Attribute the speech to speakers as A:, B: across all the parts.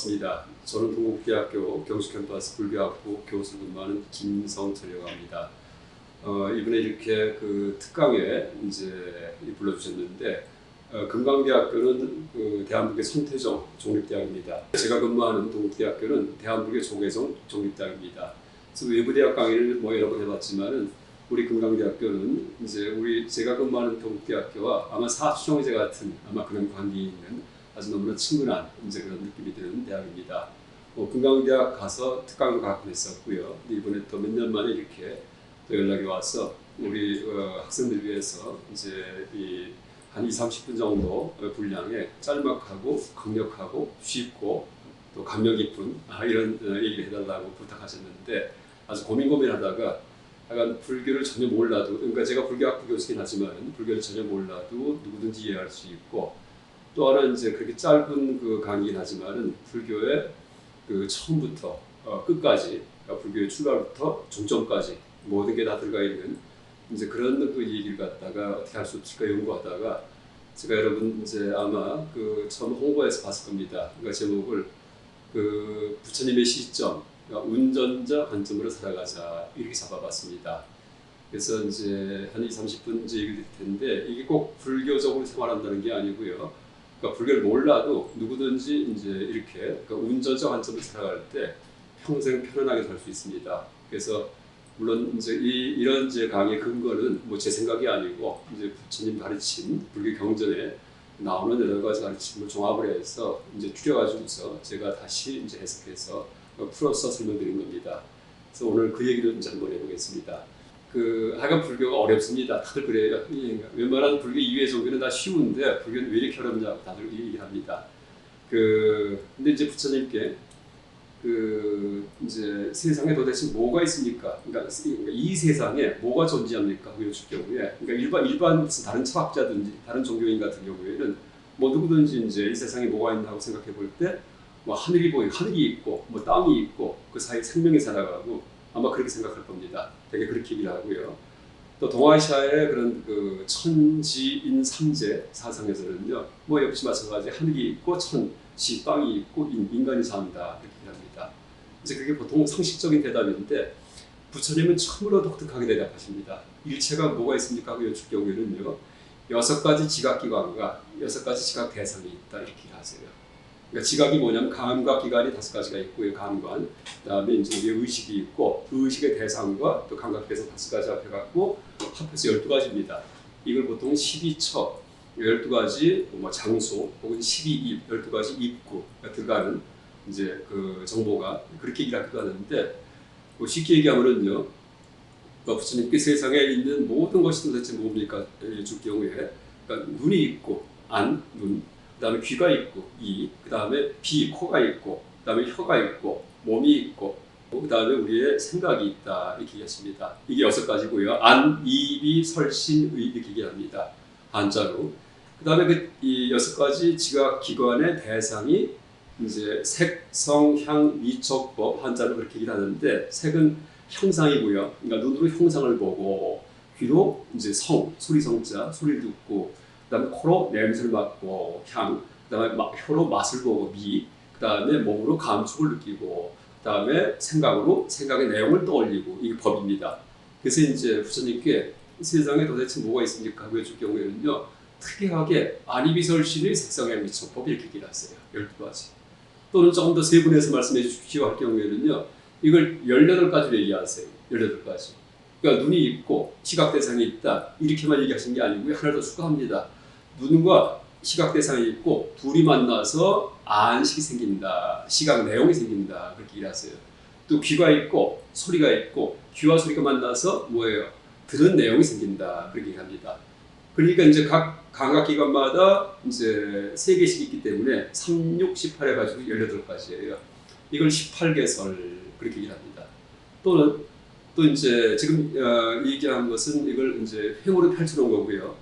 A: 반갑습니다. 저는 동국대학교 경수캠퍼스 불교학부 근무하는 김성철이라고 합니다. 어, 이번에 이렇게 그 특강에 이제 불러주셨는데 어, 금강대학교는 그 대한민국의 손태종 종립대학입니다. 제가 근무하는 동국대학교는 대한민국의 조계종 종립대학입니다. 외부대학 강의를 뭐 여러 번 해봤지만은 우리 금강대학교는 이제 우리 제가 근무하는 동국대학교와 아마 사수종제 같은 아마 그런 관계 있는 아주 너무나 친근한 이제 그런 느낌이 드는 대학입니다. 뭐 금강대학 가서 특강도 가끔 했었고요. 이번에 또 몇 년 만에 이렇게 또 연락이 와서 우리 어, 학생들 위해서 이제 이 한 2, 30분 정도 분량의 짤막하고 강력하고 쉽고 또 감명 깊은 아, 이런 어, 얘기를 해달라고 부탁하셨는데 아주 고민 고민하다가 약간 불교를 전혀 몰라도 그러니까 제가 불교학부 교수긴 하지만 불교를 전혀 몰라도 누구든지 이해할 수 있고 또 하나 이제 그렇게 짧은 그 강의긴 하지만은 불교의 그 처음부터 어, 끝까지 그러니까 불교의 출발부터 종점까지 모든 게 다 들어가 있는 이제 그런 그 얘기를 갖다가 어떻게 할 수 없을까 연구하다가 제가 여러분 이제 아마 그 처음 홍보에서 봤을 겁니다. 그러니까 제목을 그 부처님의 시점 그러니까 운전자 관점으로 살아가자 이렇게 잡아봤습니다. 그래서 이제 한 2, 30분 이제 얘기를 드릴 텐데 이게 꼭 불교적으로 생활한다는 게 아니고요. 그러니까 불교를 몰라도 누구든지 이제 이렇게 그러니까 운전자 관점으로 살아갈 때 평생 편안하게 살 수 있습니다. 그래서 물론 이제 이, 이런 이제 강의 근거는 뭐 제 생각이 아니고 이제 부처님 가르친 불교 경전에 나오는 여러 가지 가르침을 종합을 해서 이제 줄여가지고서 제가 다시 이제 해석해서 풀어서 설명드린 겁니다. 그래서 오늘 그 얘기를 이제 한번 해보겠습니다. 그 하여간 불교가 어렵습니다. 다들 그래요. 웬만한 불교 이외의 종교는 다 쉬운데 불교는 왜 이렇게 어렵냐고 다들 얘기합니다. 그 근데 이제 부처님께 그 이제 세상에 도대체 뭐가 있습니까? 그러니까 이 세상에 뭐가 존재합니까? 여쭐 경우에 그러니까 일반 일반 다른 철학자든지 다른 종교인 같은 경우에는 뭐 누구든지 이제 이 세상에 뭐가 있나고 생각해 볼 때 뭐 하늘이 보이 하늘이 있고 뭐 땅이 있고 그 사이 생명이 살아가고 아마 그렇게 생각할 겁니다. 되게 그렇게 얘기를 하고요. 또 동아시아의 그런 그 천지인 삼재 사상에서는요, 뭐 역시 마찬가지 하늘이 있고 천지 땅이 있고 인 간이 산다 이렇게 합니다. 이제 그게 보통 상식적인 대답인데 부처님은 처음으로 독특하게 대답하십니다. 일체가 뭐가 있습니까? 그 여쭐 경우에는요, 여섯 가지 지각 기관과 여섯 가지 지각 대상이 있다 이렇게 하세요. 그러니까 지각이 뭐냐면 감각 기관이 다섯 가지가 있고 요. 감관. 그다음에 이제 우리 의식이 있고 그 의식의 대상과 또 감각 대상 다섯 가지 합해 갖고 합해서 열두 가지입니다. 이걸 보통 12처 12가지 뭐 장소 혹은 12입 12가지 입구가 들어가는 이제 그 정보가 그렇게 얘기를 하기도 하는데 뭐 쉽게 얘기하면은요. 부처님께 세상에 있는 모든 것이 도대체 뭡니까? 줄 경우에 그러니까 눈이 있고 안, 눈, 그 다음에 귀가 있고 이, 그 다음에 비, 코가 있고 그 다음에 혀가 있고 몸이 있고 그 다음에 우리의 생각이 있다 이렇게 얘기했습니다. 이게 여섯 가지고요. 안, 이비, 설신, 의 이렇게 얘기합니다. 한자로. 그 다음에 그 이 여섯 가지 지각 기관의 대상이 이제 색, 성, 향, 미촉법 한자로 그렇게 얘기를 하는데 색은 형상이고요. 그러니까 눈으로 형상을 보고 귀로 이제 성, 소리 성자, 소리를 듣고 그다음에 코로 냄새를 맡고 향, 그다음에 혀로 맛을 보고 미, 그다음에 몸으로 감촉을 느끼고, 그다음에 생각으로 생각의 내용을 떠올리고 이게 법입니다. 그래서 이제 부처님께 세상에 도대체 뭐가 있습니까? 하고 여쭐 경우에는요, 특이하게 아니비설신의 색상의 미처법 이렇게 얘기를 하세요. 12가지. 또는 조금 더 세분해서 말씀해 주십시오 할 경우에는요, 이걸 18가지로 얘기하세요. 18가지. 그러니까 눈이 있고 시각 대상이 있다. 이렇게만 얘기하신 게 아니고요. 하나 더 추가합니다. 눈과 시각 대상이 있고 둘이 만나서 안식이 생긴다. 시각 내용이 생긴다. 그렇게 얘기하세요. 또 귀가 있고 소리가 있고 귀와 소리가 만나서 뭐예요? 들은 내용이 생긴다. 그렇게 얘기합니다. 그러니까 이제 각 감각기관마다 이제 세 개씩 있기 때문에 3, 6, 18 해가지고 18가지예요. 이걸 18개설 그렇게 얘기합니다. 또는 또 이제 지금 어, 얘기한 것은 이걸 이제 횡으로 펼쳐놓은 거고요.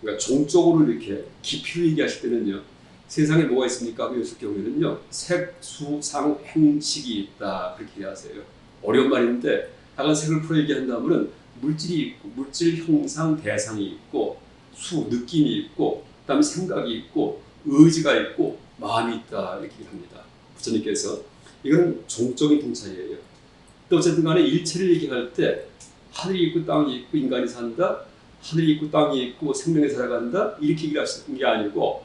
A: 그러니까 종적으로 이렇게 깊이 얘기하실 때는요. 세상에 뭐가 있습니까? 그랬을 경우에는요. 색, 수, 상, 행 식이 있다. 그렇게 얘기하세요. 어려운 말인데 다른 색을 풀어 얘기한다면 물질이 있고 물질 형상 대상이 있고 수 느낌이 있고 그다음에 생각이 있고 의지가 있고 마음이 있다 이렇게 합니다. 부처님께서 이건 종적인 통찰이에요. 또 어쨌든 간에 일체를 얘기할 때 하늘이 있고 땅이 있고 인간이 산다. 하늘이 있고 땅이 있고 생명이 살아간다. 이렇게 얘기하시는 게 아니고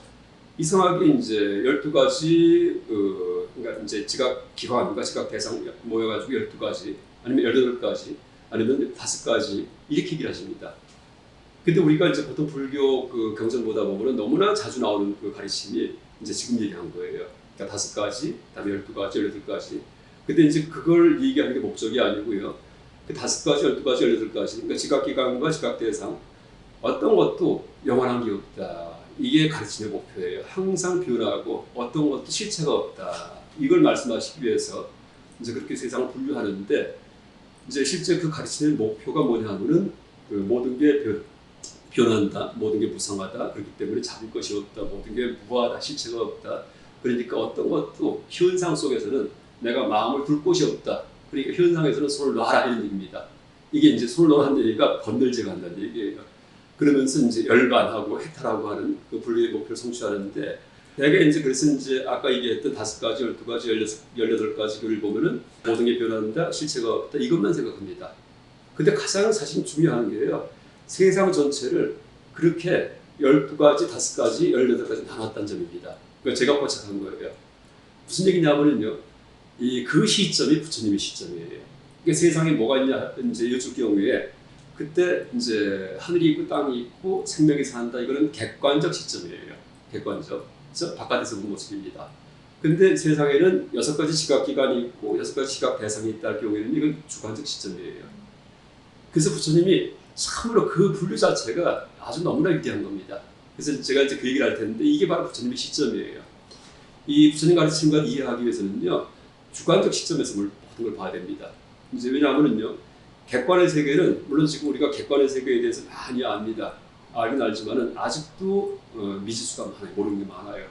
A: 이상하게 이제 12가지 그 그러니까 이제 지각 기관과 지각 대상 모여 가지고 12가지 아니면 18가지 아니면 5가지 이렇게 얘기를 하십니다. 근데 우리가 이제 보통 불교 그 경전 보다 보면은 너무나 자주 나오는 그 가르침이 이제 지금 얘기한 거예요. 그러니까 다섯 가지, 그다음에 열두 가지, 열여덟 가지. 근데 이제 그걸 얘기하는 게 목적이 아니고요. 그 다섯 가지, 열두 가지, 열여덟 가지. 그러니까 지각 기관과 지각 대상 어떤 것도 영원한 게 없다. 이게 가르침의 목표예요. 항상 변하고 어떤 것도 실체가 없다. 이걸 말씀하시기 위해서 이제 그렇게 세상을 분류하는데 이제 실제 그 가르치는 목표가 뭐냐 하면은 그 모든 게 변, 변한다. 모든 게 무상하다. 그렇기 때문에 잡을 것이 없다. 모든 게 무하다. 실체가 없다. 그러니까 어떤 것도 현상 속에서는 내가 마음을 둘 곳이 없다. 그러니까 현상에서는 손을 놔라 이런 얘기입니다. 이게 이제 손을 놓으라는 얘기가 건들지가 한다는 얘기예요. 그러면서 이제 열반하고 해탈하고 하는 그 불교의 목표를 성취하는데 대개 이제 그래서 이제 아까 얘기했던 다섯 가지, 열두 가지, 열여덟 가지 글을 보면은 모든 게 변한다, 실체가 없다 이것만 생각합니다. 근데 가장 사실 중요한 게요. 세상 전체를 그렇게 열두 가지, 다섯 가지, 열여덟 가지 나눴다는 점입니다. 제가 포착한 거예요. 무슨 얘기냐면요. 이 그 시점이 부처님의 시점이에요. 그러니까 세상에 뭐가 있냐 이제 여쭐 경우에 그때 이제 하늘이 있고 땅이 있고 생명이 산다 이거는 객관적 시점이에요. 객관적. 그래서 바깥에서 본 모습입니다. 근데 세상에는 여섯 가지 지각 기관이 있고 여섯 가지 지각 대상이 있다 할 경우에는 이건 주관적 시점이에요. 그래서 부처님이 참으로 그 분류 자체가 아주 너무나 위대한 겁니다. 그래서 제가 이제 그 얘기를 할 텐데 이게 바로 부처님의 시점이에요. 이 부처님 가르침과 이해하기 위해서는요 주관적 시점에서 모든 걸 봐야 됩니다. 이제 왜냐하면은요 객관의 세계는 물론 지금 우리가 객관의 세계에 대해서 많이 압니다. 알긴 알지만은 아직도 어, 미지수가 많아요. 모르는 게 많아요.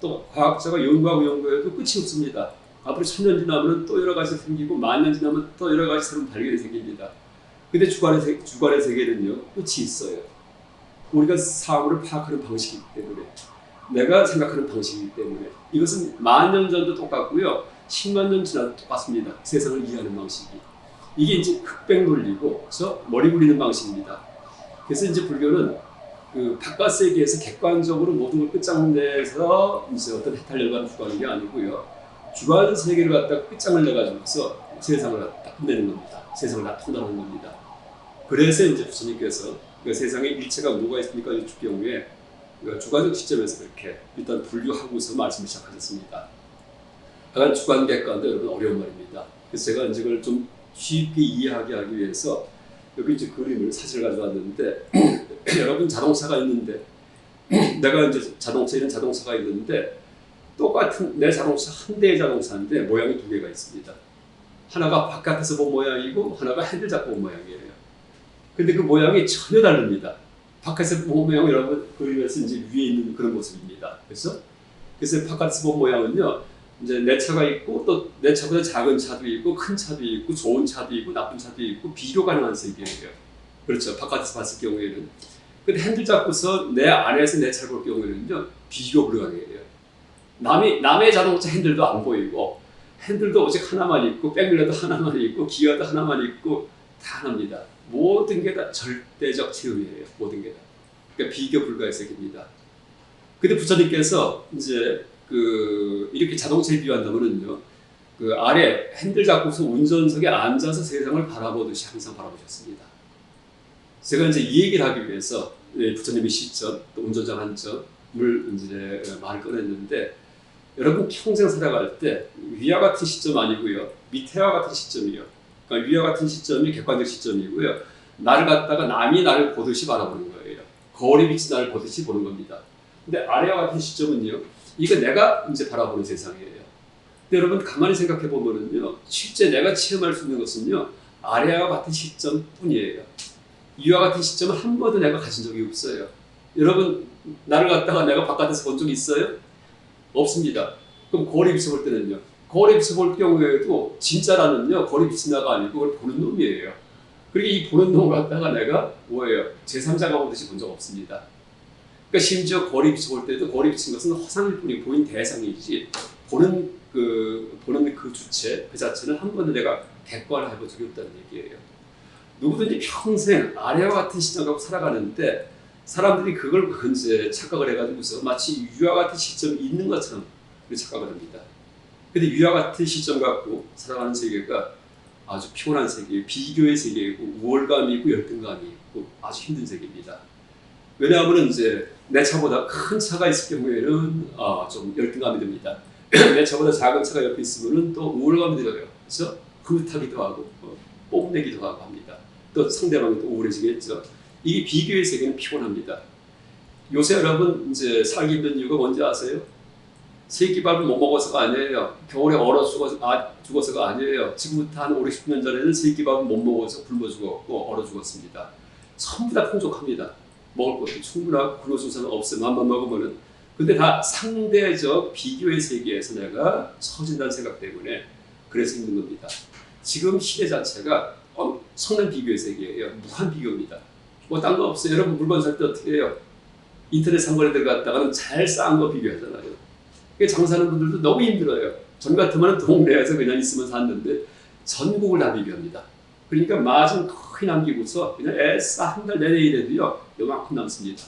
A: 또 과학자가 연구하고 연구해도 끝이 없습니다. 앞으로 천 년 지나면 또 여러 가지 생기고 만 년 지나면 또 여러 가지 새로운 발견이 생깁니다. 근데 주관의, 세, 주관의 세계는요 끝이 있어요. 우리가 사물을 파악하는 방식이기 때문에 내가 생각하는 방식이기 때문에 이것은 만 년 전도 똑같고요. 10만 년 지나도 똑같습니다. 세상을 이해하는 방식이. 이게 이제 흑백 논리고 그래서 머리 굴리는 방식입니다. 그래서 이제 불교는 그 바깥 세계에서 객관적으로 모든 걸 끝장내서 이제 어떤 해탈 열반을 구하는 게 아니고요. 주관 세계를 갖다 끝장을 내가지고서 세상을 갖다 끝내는 겁니다. 세상을 다 통달하는 겁니다. 그래서 이제 부처님께서 그 세상에 일체가 뭐가 있습니까? 이 경우에 그 주관적 시점에서 그렇게 일단 분류하고서 말씀을 시작하셨습니다. 약간 주관 객관도 여러분 어려운 말입니다. 그래서 제가 이제 그걸 좀 쉽게 이해하게 하기 위해서 여기 이제 그림을 사진을 가져왔는데 여러분 자동차가 있는데 내가 이제 자동차 이런 자동차가 있는데 똑같은 내 자동차 한 대의 자동차인데 모양이 두 개가 있습니다. 하나가 바깥에서 본 모양이고 하나가 핸들 잡고 본 모양이에요. 근데 그 모양이 전혀 다릅니다. 바깥에서 본 모양 여러분 그림에서 이제 위에 있는 그런 모습입니다. 그래서 그래서 바깥에서 본 모양은요. 이제 내 차가 있고 또 내 차보다 작은 차도 있고 큰 차도 있고 좋은 차도 있고 나쁜 차도 있고 비교 가능한 세계예요. 그렇죠. 바깥에서 봤을 경우에는. 근데 핸들 잡고서 내 안에서 내 차를 볼 경우에는요. 비교 불가능해요. 남이 남의 자동차 핸들도 안 보이고 핸들도 오직 하나만 있고 백밀러도 하나만 있고 기어도 하나만 있고 다 하나입니다. 모든 게 다 절대적 체험이에요. 모든 게 다. 그러니까 비교 불가의 세계입니다. 근데 부처님께서 이제 그 이렇게 자동차에 비유한다면은요. 그 아래 핸들 잡고서 운전석에 앉아서 세상을 바라보듯이 항상 바라보셨습니다. 제가 이제 이 얘기를 하기 위해서 예, 부처님의 시점, 또 운전자 관점을 이제 말을 꺼냈는데 여러분 평생 살아갈 때 위와 같은 시점 아니고요. 밑에와 같은 시점이요. 그러니까 위와 같은 시점이 객관적 시점이고요. 나를 갖다가 남이 나를 보듯이 바라보는 거예요. 거울에 비친 나를 보듯이 보는 겁니다. 근데 아래와 같은 시점은요. 이거 내가 이제 바라보는 세상이에요. 근데 여러분 가만히 생각해 보면은요. 실제 내가 체험할 수 있는 것은요. 아래와 같은 시점뿐이에요. 위와 같은 시점은 한 번도 내가 가진 적이 없어요. 여러분 나를 갖다가 내가 바깥에서 본 적 있어요? 없습니다. 그럼 거울에 비춰 볼 때는요. 거울에 비춰 볼 경우에도 진짜라는요. 거울에 비친 나가 아니고 그걸 보는 놈이에요. 그리고 이 보는 놈을 갖다가 내가 뭐예요? 제3자가 보듯이 본 적 없습니다. 그러니까 심지어 거울에 비춰 볼 때도 거울에 비친 것은 허상일 뿐이 보인 대상이지 보는 그 보는 그 주체 그 자체는 한 번도 내가 객관화해 본 적이 없다는 얘기예요. 누구든지 평생 아래와 같은 시점 갖고 살아가는데 사람들이 그걸 이제 착각을 해가지고서 마치 위와 같은 시점이 있는 것처럼 착각을 합니다. 근데 위와 같은 시점 갖고 살아가는 세계가 아주 피곤한 세계, 비교의 세계이고 우월감이 있고 열등감이 있고 아주 힘든 세계입니다. 왜냐하면 이제 내 차보다 큰 차가 있을 경우에는 아, 좀 열등감이 듭니다. 내 차보다 작은 차가 옆에 있으면은 또 우월감이 들어요. 그래서 흐뭇하기도 하고 어, 뽐내기도 하고 합니다. 또 상대방이 또 우울해지겠죠. 이 비교의 세계는 피곤합니다. 요새 여러분 이제 살기 힘든 이유가 뭔지 아세요? 세끼밥을 못 먹어서가 아니에요. 겨울에 얼어 죽어서 아, 죽어서가 아니에요. 지금부터 한 5, 60년 전에는 세끼밥을 못 먹어서 굶어 죽었고 얼어 죽었습니다. 전부 다 풍족합니다. 먹을 것도 충분하고 사람 없어요. 맘만 먹으면은. 근데 다 상대적 비교의 세계에서 내가 처진다는 생각 때문에 그래서 힘든 겁니다. 지금 시대 자체가 엄청난 비교의 세계예요. 무한 비교입니다. 뭐 딴 거 없어요. 여러분 물건 살 때 어떻게 해요? 인터넷 상권에 들어갔다가는 잘싼거 비교하잖아요. 장사하는 분들도 너무 힘들어요. 전 같으면 동네에서 그냥 있으면 샀는데 전국을 다 비교합니다. 그러니까 마진 거의 남기고서 그냥 애써 한 달 내내 일해도요 요만큼 남습니다.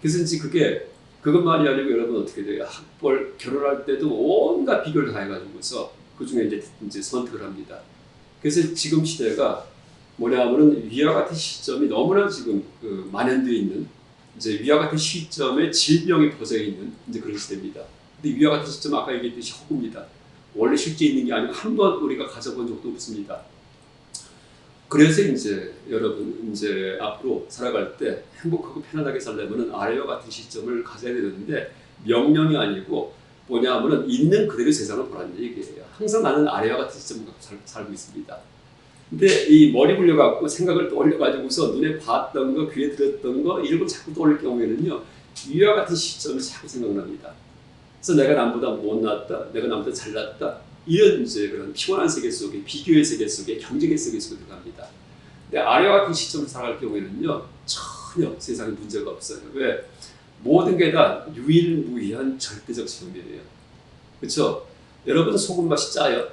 A: 그래서 이제 그게 그것만이 아니고 여러분 어떻게 돼요? 학벌 결혼할 때도 온갖 비교를 다 해가지고서 그 중에 이제 이제 선택을 합니다. 그래서 지금 시대가 뭐냐면은 위와 같은 시점이 너무나 지금 그 만연되어 있는 이제 위와 같은 시점에 질병이 퍼져 있는 이제 그런 시대입니다. 근데 위와 같은 시점 아까 얘기했듯이 허구입니다. 원래 실제 있는 게 아니고 한 번 우리가 가져본 적도 없습니다. 그래서 이제 여러분 이제 앞으로 살아갈 때 행복하고 편안하게 살려면은 아래와 같은 시점을 가져야 되는데 명령이 아니고 뭐냐면은 있는 그대로 세상을 보라는 얘기예요. 항상 나는 아래와 같은 시점을 살, 살고 있습니다. 근데 이 머리 굴려갖고 생각을 떠올려가지고서 눈에 봤던 거, 귀에 들었던 거 이런 걸 자꾸 떠올릴 경우에는요 위와 같은 시점이 자꾸 생각납니다. 그래서 내가 남보다 못났다, 내가 남보다 잘났다 이런 이제 그런 피곤한 세계 속에 비교의 세계 속에 경쟁의 세계 속에 들어갑니다. 근데 아래와 같은 시점을 살아갈 경우에는요 전혀 세상에 문제가 없어요. 왜? 모든 게 다 유일무이한 절대적 시험이에요. 그렇죠? 여러분 소금 맛이 짜요.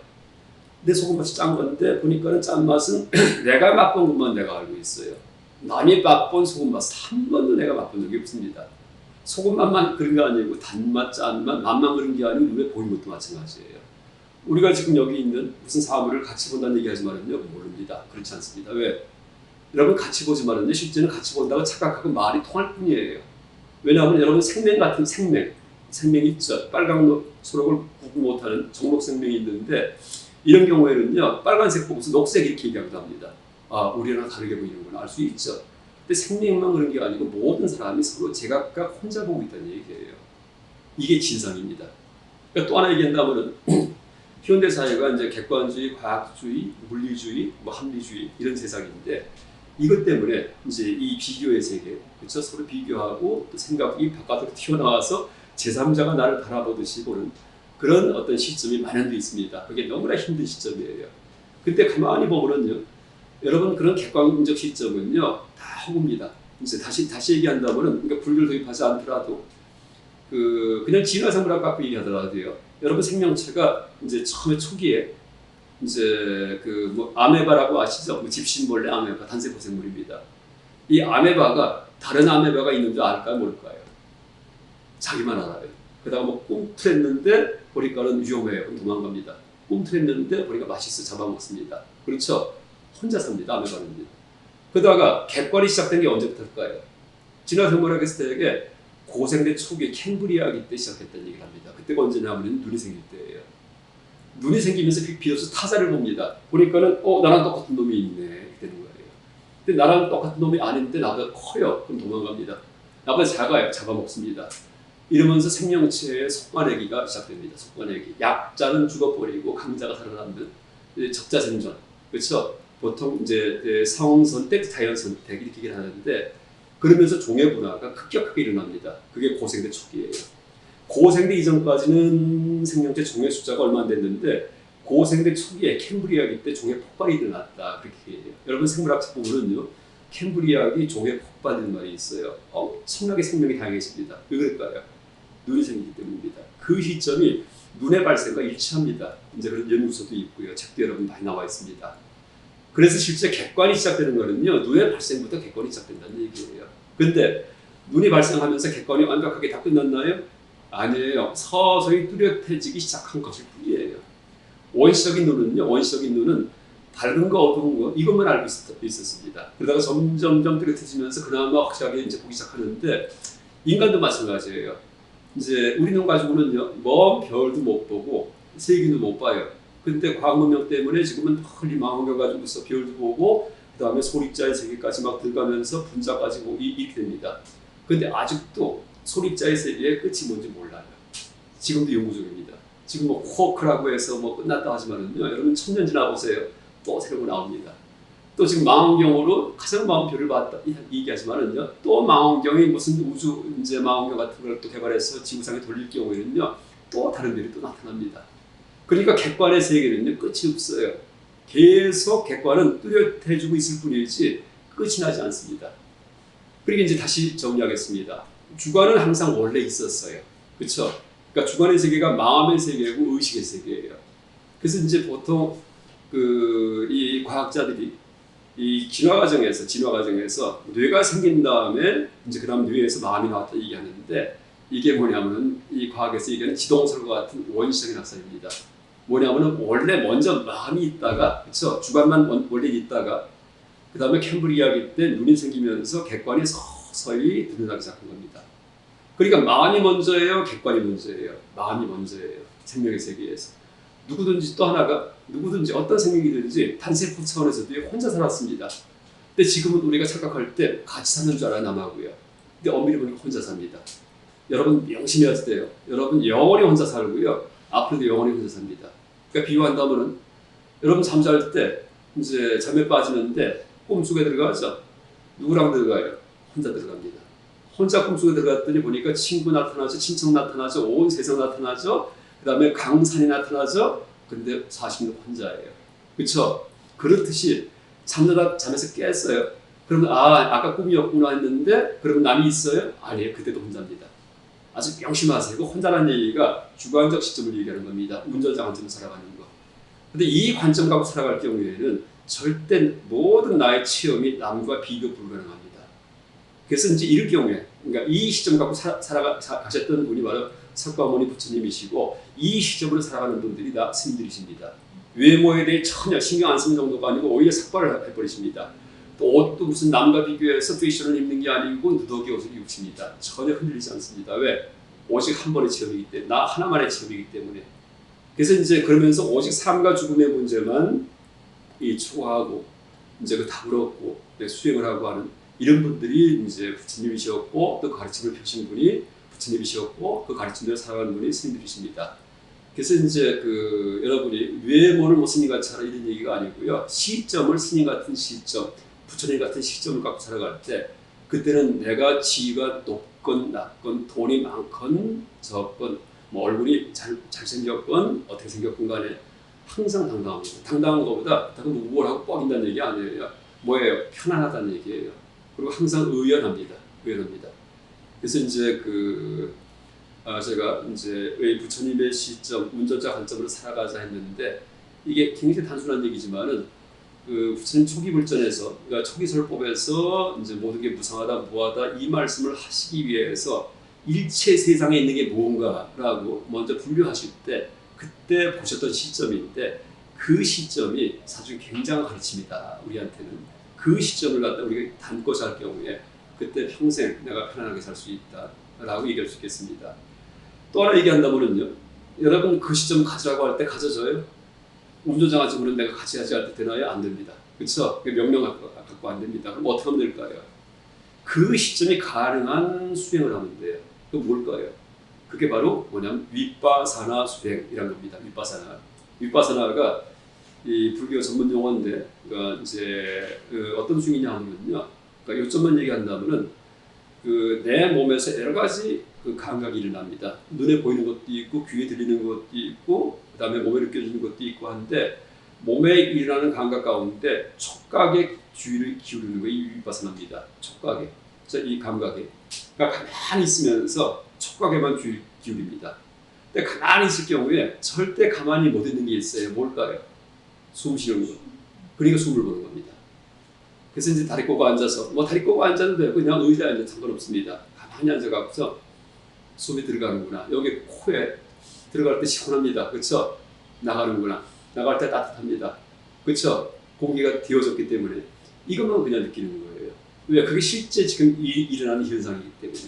A: 내 소금 맛이 짠 건데 보니까는 짠 맛은 내가 맛본 것만 내가 알고 있어요. 남이 맛본 소금 맛 한 번도 내가 맛본 적이 없습니다. 소금 맛만 그런 게 아니고 단맛, 짠맛, 맛만 그런 게 아니고 눈에 보이는 것도 마찬가지예요. 우리가 지금 여기 있는 무슨 사물을 같이 본다는 얘기하지만은요 모릅니다. 그렇지 않습니다. 왜? 여러분 같이 보지만은요 실제는 같이 본다고 착각하고 말이 통할 뿐이에요. 왜냐하면 여러분 생명 같은 생명, 생명이 있죠. 빨강 초록을 구분 못하는 종록 생명이 있는데 이런 경우에는요 빨간색 보고서 녹색 이렇게 얘기하기도 합니다. 아 우리랑 다르게 보이는 걸 알 수 있죠. 근데 생명만 그런 게 아니고 모든 사람이 서로 제각각 혼자 보고 있다는 얘기예요. 이게 진상입니다. 그러니까 또 하나 얘기한다면은 현대 사회가 이제 객관주의, 과학주의, 물리주의, 뭐 합리주의 이런 세상인데 이것 때문에 이제 이 비교의 세계, 그렇죠? 서로 비교하고 또 생각이 바깥으로 튀어나와서 제3자가 나를 바라보듯이 보는 그런 어떤 시점이 만연돼 있습니다. 그게 너무나 힘든 시점이에요. 그때 가만히 보면은요, 여러분 그런 객관적 시점은요 다 허구입니다. 이제 다시 다시 얘기한다면은 그러니까 불교를 도입하지 않더라도 그 그냥 진화생물학 갖고 얘기하더라도요. 여러분 생명체가 이제 처음에 초기에 이제 그 뭐 아메바라고 아시죠? 뭐 집신벌레 아메바 단세포 생물입니다. 이 아메바가 다른 아메바가 있는 줄 알까요, 모를까요? 자기만 알아요. 그다가 뭐 꿈틀했는데 보니까는 위험해요. 도망갑니다. 꿈틀했는데 보니까 맛있어 잡아먹습니다. 그렇죠? 혼자 삽니다. 아메바는요. 그러다가 객관이 시작된 게 언제부터일까요? 진화생물학에서 되게 고생대 초기에 캠브리아 기 때 시작했다는 얘기를 합니다. 그때가 언제냐면 눈이 생길 때예요. 눈이 생기면서 비로소 타자를 봅니다. 보니까는 어 나랑 똑같은 놈이 있네 되는 거예요. 근데 나랑 똑같은 놈이 아닌데 나보다 커요. 그럼 도망갑니다. 나보다 작아요. 잡아먹습니다. 이러면서 생명체의 속관내기가 시작됩니다. 속관내기. 약자는 죽어버리고 강자가 살아남는 적자 생존. 그렇죠? 보통 이제 상선택, 자연 선택 이렇게 얘기를 하는데 그러면서 종의 분화가 급격하게 일어납니다. 그게 고생대 초기예요. 고생대 이전까지는 생명체 종의 숫자가 얼마 안 됐는데 고생대 초기에 캠브리아기 때 종의 폭발이 일어났다 그렇게 얘기해요. 여러분 생물학 보면은요 캠브리아기 종의 폭발이라는 말이 있어요. 엄청나게 생명이 다양해집니다. 왜 그럴까요? 눈이 생기기 때문입니다. 그 시점이 눈의 발생과 일치합니다. 이제 그런 연구소도 있고요. 책도 여러분 많이 나와 있습니다. 그래서 실제 객관이 시작되는 거는요. 눈의 발생부터 객관이 시작된다는 얘기예요. 근데 눈이 발생하면서 객관이 완벽하게 다 끝났나요? 아니에요. 서서히 뚜렷해지기 시작한 것일 뿐이에요. 원시적인 눈은요. 원시적인 눈은 밝은 거 어두운 거 이것만 알고 있었, 습니다 그러다가 점점점 뚜렷해지면서 그나마 확실하게 이제 보기 시작하는데 인간도 마찬가지예요. 이제 우리 눈 가지고는요. 먼 별도 못 보고 세기도 못 봐요. 과학 문명 때문에 지금은 헐리 망원경 가지고서 별도 보고 그 다음에 소립자의 세계까지 막 들어가면서 분자까지 보기 이렇게 됩니다. 근데 아직도 소립자의 세계의 끝이 뭔지 몰라요. 지금도 연구 중입니다. 지금 뭐 쿼크라고 해서 뭐 끝났다 하지만은요. 여러분 천년 지나 보세요. 또 새로운 거 나옵니다. 또 지금 망원경으로 가장 별을 봤다 얘기하지만은요. 또 망원경이 무슨 우주 이제 망원경 같은 걸 또 개발해서 지구상에 돌릴 경우에는요. 또 다른 별이 또 나타납니다. 그러니까 객관의 세계는요. 끝이 없어요. 계속 객관은 뚜렷해지고 있을 뿐이지 끝이 나지 않습니다. 그러니까 이제 다시 정리하겠습니다. 주관은 항상 원래 있었어요. 그렇죠? 그러니까 주관의 세계가 마음의 세계고 의식의 세계예요. 그래서 이제 보통 그 이 과학자들이 이 진화 과정에서 진화 과정에서 뇌가 생긴 다음에 이제 그다음 뇌에서 마음이 나왔다 얘기하는데 이게 뭐냐면 이 과학에서 얘기하는 지동설과 같은 원시적인 학설입니다. 뭐냐면은 원래 먼저 마음이 있다가 그렇죠 주관만 원래 있다가 그 다음에 캠브리아기 때 눈이 생기면서 객관이 서서히 드러나기 시작한 겁니다. 그러니까 마음이 먼저예요, 객관이 먼저예요. 마음이 먼저예요. 생명의 세계에서. 누구든지 또 하나가 누구든지 어떤 생명이든지 탄세포 차원에서도 혼자 살았습니다. 근데 지금은 우리가 착각할 때 같이 사는 줄 알아 남하고요. 근데 엄밀히 보니까 혼자 삽니다. 여러분 명심히 하세요. 여러분 영원히 혼자 살고요. 앞으로도 영원히 혼자 삽니다. 그러니까 비유한다면은 여러분 잠잘 때 이제 잠에 빠지는데 꿈속에 들어가죠. 누구랑 들어가요? 혼자 들어갑니다. 혼자 꿈속에 들어갔더니 보니까 친구 나타나죠, 친척 나타나죠, 온 세상 나타나죠. 그 다음에 강산이 나타나죠. 근데 사실은 혼자예요. 그렇죠? 그렇듯이 잠자다 잠에서 깼어요. 그러면 아 아까 꿈이었구나 했는데 그러면 남이 있어요? 아니에요. 그때도 혼자입니다. 아주 명심하세요. 그 혼자라는 얘기가 주관적 시점을 얘기하는 겁니다. 운전자 관점을 살아가는 거. 근데 이 관점 갖고 살아갈 경우에는 절대 모든 나의 체험이 남과 비교 불가능합니다. 그래서 이제 이럴 경우에, 그러니까 이 시점 갖고 사, 살아가, 가셨던 분이 바로 석가모니 부처님이시고, 이 시점으로 살아가는 분들이 다 스님들이십니다. 외모에 대해 전혀 신경 안 쓰는 정도가 아니고 오히려 삭발을 해버리십니다. 또 옷도 무슨 남과 비교해서 패션을 입는 게 아니고 누더기 옷을 입습니다. 전혀 흔들리지 않습니다. 왜? 오직 한 번의 체험이기 때문에, 나 하나만의 체험이기 때문에. 그래서 이제 그러면서 오직 삶과 죽음의 문제만 이 초하고 이제 그 답을 얻고 네, 수행을 하고 하는 이런 분들이 이제 부처님이셨고 또 가르침을 펴신 분이 부처님이셨고 그 가르침대로 살아가는 분이 스님들이십니다. 그래서 이제 그 여러분이 외모를 뭐 스님 같이 하라 이런 얘기가 아니고요. 시점을 스님 같은 시점, 부처님 같은 시점을 갖고 살아갈 때 그때는 내가 지위가 높건 낮건 돈이 많건 적건 뭐 얼굴이 잘, 잘생겼건 어떻게 생겼건 간에 항상 당당합니다. 당당한 것보다 다른 우월하고 뻑인다는 얘기 아니에요. 뭐예요? 편안하다는 얘기예요. 그리고 항상 의연합니다. 의연합니다. 그래서 이제 그 아, 제가 이제 의 부처님의 시점, 운전자 관점으로 살아가자 했는데 이게 굉장히 단순한 얘기지만은 그 부처님 초기 불전에서 그러니까 초기 설법에서 이제 모든 게 무상하다, 무하다 이 말씀을 하시기 위해서 일체 세상에 있는 게 무언가라고 먼저 분류하실 때 그때 보셨던 시점인데 그 시점이 사실 굉장한 가르침이다 우리한테는 그 시점을 갖다 우리가 담고 살 경우에 그때 평생 내가 편안하게 살 수 있다라고 얘기할 수 있겠습니다. 또 하나 얘기한다면요 여러분 그 시점 가지라고 할 때 가져져요? 운전자 가지고는 내가 같이 하지 할때 되나요? 안 됩니다. 그렇죠? 명령 갖고 안 됩니다. 그럼 어떻게 하면 될까요? 그 시점이 가능한 수행을 하면 돼요. 그 뭘까요? 그게 바로 뭐냐면 윗바사나 수행이란 겁니다. 윗바사나. 윗바사나가 이 불교 전문 용어인데, 그러니까 이제 그 어떤 중이냐 하면요. 그러니까 요점만 얘기한다면은 그 내 몸에서 여러 가지 그 감각이 일어납니다. 눈에 보이는 것도 있고, 귀에 들리는 것도 있고, 그 다음에 몸에 느껴지는 것도 있고 한데, 몸에 일어나는 감각 가운데 촉각에 주의를 기울이는 거이 윗바사나입니다. 촉각에. 이 감각에. 그러니까 가만히 있으면서 촉각에만 주의 기울입니다. 근데 가만히 있을 경우에 절대 가만히 못 있는 게 있어요. 뭘까요? 숨 쉬는 거. 그러니까 숨을 보는 겁니다. 그래서 이제 다리 꼬고 앉아서 뭐 다리 꼬고 앉아도 되고 그냥 의자에 앉아 상관없습니다. 가만히 앉아갖고서 숨이 들어가는구나. 여기 코에 들어갈 때 시원합니다. 그렇죠? 나가는구나. 나갈 때 따뜻합니다. 그렇죠? 공기가 데워졌기 때문에 이것만 그냥 느끼는 거예요. 왜? 그게 실제 지금 이, 일어나는 현상이기 때문에.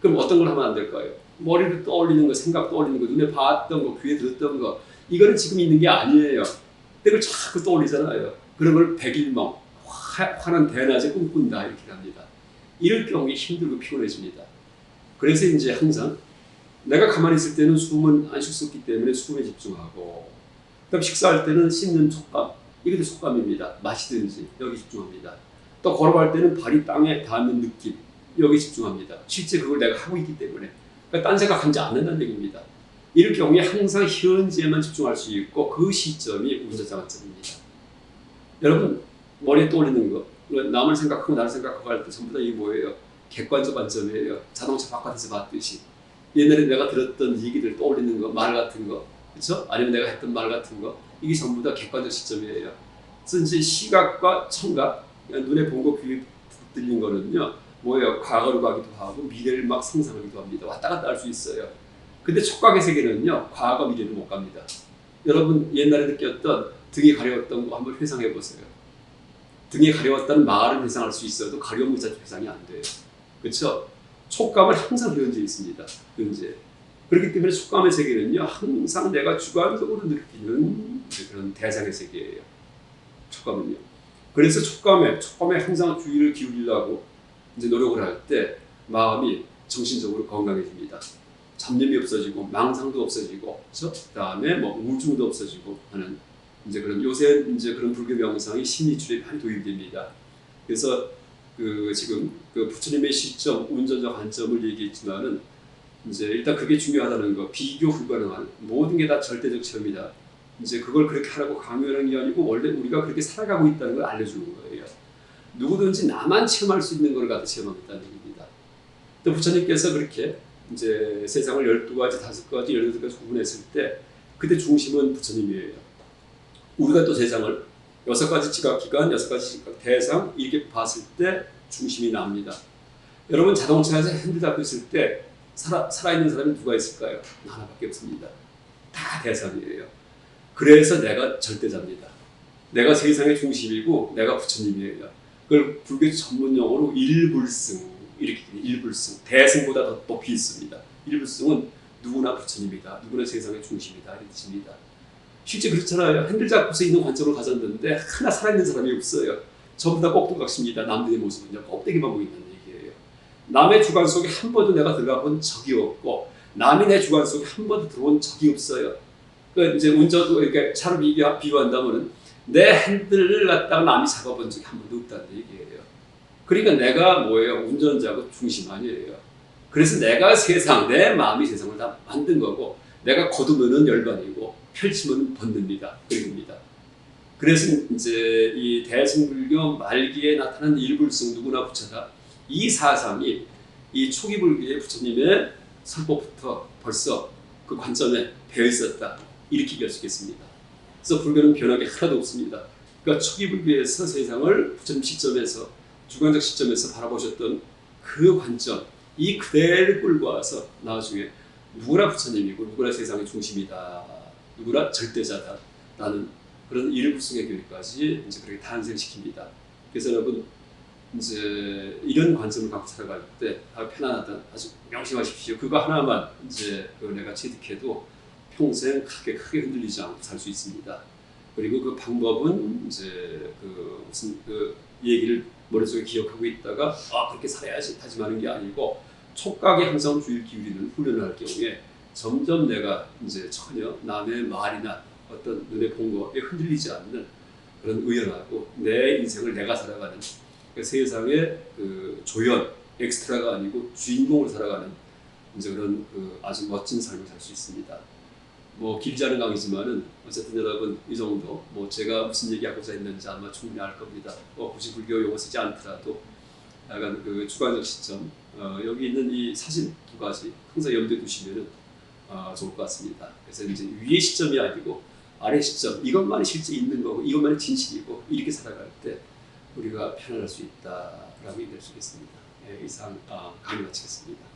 A: 그럼 어떤 걸 하면 안 될까요? 머리를 떠올리는 거, 생각 떠올리는 거, 눈에 봤던 거, 귀에 들었던 거, 이거는 지금 있는 게 아니에요. 그걸 자꾸 떠올리잖아요. 그런 걸 백일멍, 화, 환한 대낮에 꿈꾼다 이렇게 합니다. 이럴 경우에 힘들고 피곤해집니다. 그래서 이제 항상 내가 가만히 있을 때는 숨은 안 없기 때문에 숨에 집중하고 그다음 식사할 때는 씹는 촉감 이것도 촉감입니다. 마시든지 여기 집중합니다. 또 걸어갈 때는 발이 땅에 닿는 느낌 여기 집중합니다. 실제 그걸 내가 하고 있기 때문에 그러니까 딴 생각 하지 않는다는 얘기입니다. 이럴 경우에 항상 현재에만 집중할 수 있고 그 시점이 운전자 관점입니다. 여러분 머리에 떠올리는 거 남을 생각하고 나를 생각하고 할 때 전부 다 이게 뭐예요? 객관적 관점이에요. 자동차 바깥에서 봤듯이 옛날에 내가 들었던 얘기들 떠올리는 거, 말 같은 거, 그렇죠? 아니면 내가 했던 말 같은 거 이게 전부 다 객관적 시점이에요. 그래서 시각과 청각, 눈에 본 거, 귀에 들린 거는요, 뭐예요? 과거로 가기도 하고 미래를 막 상상하기도 합니다. 왔다 갔다 할 수 있어요. 근데 촉각의 세계는요, 과거, 미래를 못 갑니다. 여러분 옛날에 느꼈던 등이 가려웠던 거 한번 회상해 보세요. 등이 가려웠다는 말은 회상할 수 있어도 문자 회상이 안 돼요. 그렇죠? 촉감은 항상 현재 있습니다. 현재. 그렇기 때문에 촉감의 세계는요, 항상 내가 주관적으로 느끼는 그런 대상의 세계예요. 촉감은요. 그래서 촉감에, 촉감에 항상 주의를 기울이려고 이제 노력을 할 때 마음이 정신적으로 건강해집니다. 잡념이 없어지고, 망상도 없어지고, 그렇죠? 그다음에 뭐 우울증도 없어지고 하는 이제 그런 요새 이제 그런 불교 명상이 심리치료에 많이 도입됩니다. 그래서 그 지금 그 부처님의 시점, 운전적 관점을 얘기했지만은 이제 일단 그게 중요하다는 거, 비교 불가능한 모든 게 다 절대적 체험이다. 이제 그걸 그렇게 하라고 강요하는 게 아니고 원래 우리가 그렇게 살아가고 있다는 걸 알려주는 거예요. 누구든지 나만 체험할 수 있는 걸 갖다 체험하겠다는 얘기입니다. 또 부처님께서 그렇게 이제 세상을 12가지, 5가지, 18가지 구분했을 때 그때 중심은 부처님이에요. 우리가 또 세상을 여섯 가지 지각 기관, 여섯 가지 지각 대상 이렇게 봤을 때 중심이 납니다. 여러분 자동차에서 핸들 잡고 있을 때 살아, 살아있는 사람이 누가 있을까요? 하나밖에 없습니다. 다 대상이에요. 그래서 내가 절대자입니다. 내가 세상의 중심이고 내가 부처님이에요. 그걸 불교 전문 용어로 일불승 이렇게 일불승 대승보다 더 높이 있습니다. 일불승은 누구나 부처님이다. 누구나 세상의 중심이다. 이런 뜻입니다. 실제 그렇잖아요. 핸들 잡고서 있는 관점을 가졌는데 하나 살아있는 사람이 없어요. 전부 다 꼭두각시입니다. 남들의 모습은요. 껍데기만 보인다는 얘기예요. 남의 주관 속에 한 번도 내가 들어가 본 적이 없고 남이 내 주관 속에 한 번도 들어온 적이 없어요. 그 이제 운전도 이렇게 차로 비교, 비교한다면은 내 핸들을 갖다가 남이 잡아본 적이 한 번도 없다는 얘기예요. 그러니까 내가 뭐예요? 운전자고 중심 아니에요. 그래서 내가 세상, 내 마음이 세상을 다 만든 거고 내가 거두면은 열반이고 펼치면 번듭니다. 그입니다. 그래서 이제 이 대승불교 말기에 나타난 일불승 누구나 부처다. 이 사상이 이 초기 불교의 부처님의 설법부터 벌써 그 관점에 배어 있었다. 이렇게 얘기할 수 있겠습니다. 그래서 불교는 변한 게 하나도 없습니다. 그러니까 초기 불교에서 세상을 부처님 시점에서 주관적 시점에서 바라보셨던 그 관점, 이 그대를 끌고 와서 나중에 누구나 부처님이고 누구나 세상의 중심이다. 누구나 절대자다. 라는 그런 일부승의 교리까지 이제 그렇게 탄생시킵니다. 그래서 여러분 이제 이런 관점을 갖고 살아갈 때 아주 편안하다. 아주 명심하십시오. 그거 하나만 이제 그 내가 체득해도 평생 크게 크게 흔들리지 않고 살 수 있습니다. 그리고 그 방법은 이제 그 무슨 그 얘기를 머릿속에 기억하고 있다가 아 그렇게 살아야지 다짐하는 게 아니고 촉각에 항상 주의 기울이는 훈련을 할 경우에 점점 내가 이제 전혀 남의 말이나 어떤 눈에 본 거에 흔들리지 않는 그런 의연하고 내 인생을 내가 살아가는 그 세상의 그 조연 엑스트라가 아니고 주인공을 살아가는 이제 그런 그 아주 멋진 삶을 살 수 있습니다. 뭐 길지 않은 강의지만은 어쨌든 여러분 이 정도 뭐 제가 무슨 얘기하고자 했는지 아마 충분히 알 겁니다. 뭐 굳이 불교 용어 쓰지 않더라도 약간 그 주관적 시점 어, 여기 있는 이 사진 두 가지 항상 염두에 두시면은 어, 좋을 것 같습니다. 그래서 이제 위의 시점이 아니고 아래 시점 이것만이 실제 있는 거고 이것만이 진실이고 이렇게 살아갈 때 우리가 편안할 수 있다라고 얘기할 수 있겠습니다. 예, 이상 아, 강의 마치겠습니다.